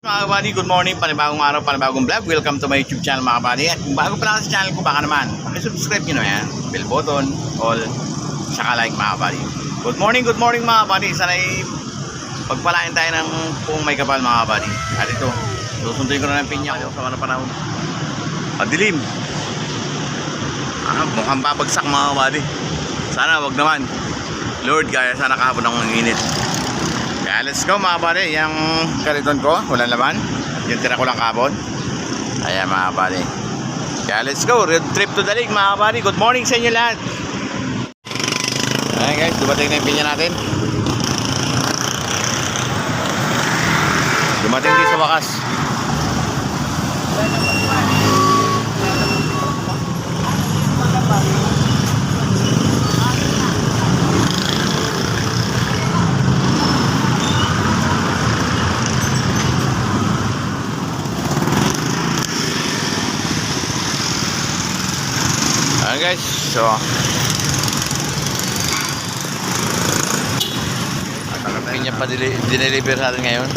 Mga kabady, good morning, panibagong araw, panibagong vlog. Welcome to my YouTube channel mga kabady. At kung bago pa lang sa channel ko, baka naman, subscribe nyo na yan. Bell button, all, saka like mga kabady. Good morning, good morning mga kabady. Sana'y pagpalain tayo ng kung may kapal mga kabady. At ito, susunduin ko na ng pinya ko sa mga panahon. Padilim. Ah, mukhang babagsak mga kabady. Sana wag naman. Lord, kaya sana kahapon akong init. Kaya let's go mga pare. Yung kariton ko, walang laman. Yung tira ko lang kapon. Ayan mga pare. Kaya let's go. Road trip to the lake mga pare. Good morning sa inyo lahat. Ayan guys, dumating na yung pinya natin. Dumating din sa wakas. Ayan guys, so ang pinya pa dineliver sa atin ngayon.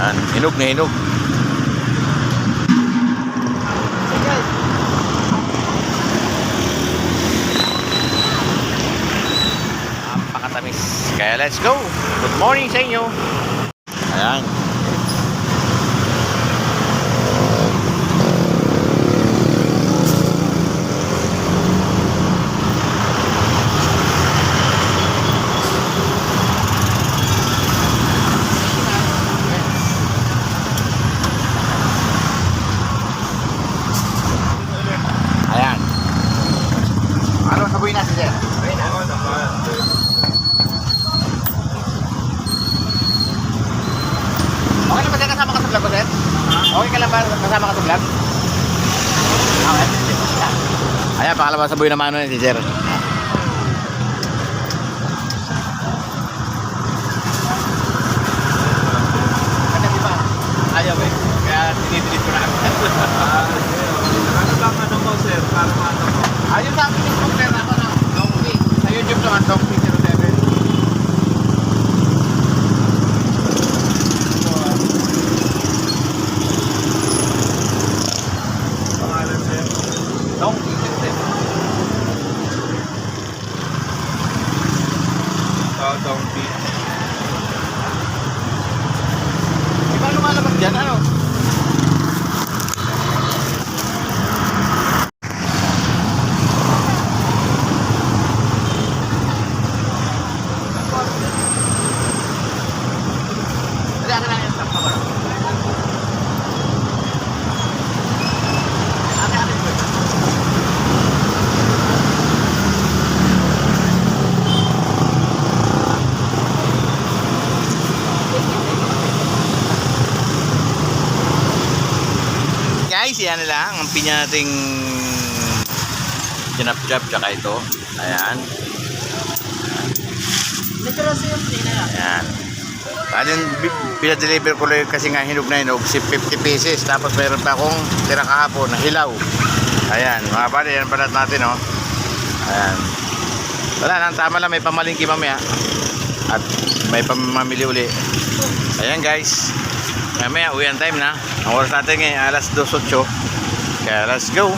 Ayan, hinog na hinog. Napakatamis. Kaya let's go. Good morning sa inyo. Ayan. Ano, sabuhin natin sir. Okay na ba sir kasama ka sa vlog ko sir? Okay ka lang ba kasama ka sa vlog? Ayan, naman ano si sir. Ano di ba? Ayaw eh. Kaya tinidilit ko na ako. Ano lang ano mo sir? Para ano mo? Ayun sa akin yung compare ako ng Donkey. Sa YouTube naman, Donkey 07. Pangalan sir? Donkey 07. Oh, donkey. Di ba lumalabas dyan? Ano? Dali, akin lang yung stop ka ba? Akin, akin, akin. Guys, yan lang ang pinya nating kinap-jab tsaka ito. Ayan. Ayan. Alin, pinadeliver ko lang kasi nga hinog na hinog, si 50 pieces. Tapos mayroon pa akong tira kahapon na hilaw. Ayan, mga pare, yan palat natin, oh. Ayan. Wala lang, tama lang, may pamalingki mamaya. At may pamamili uli. Ayan guys. Mamaya, uwi ang time na. Ang oras natin ngayon, alas 2.8. Kaya let's go.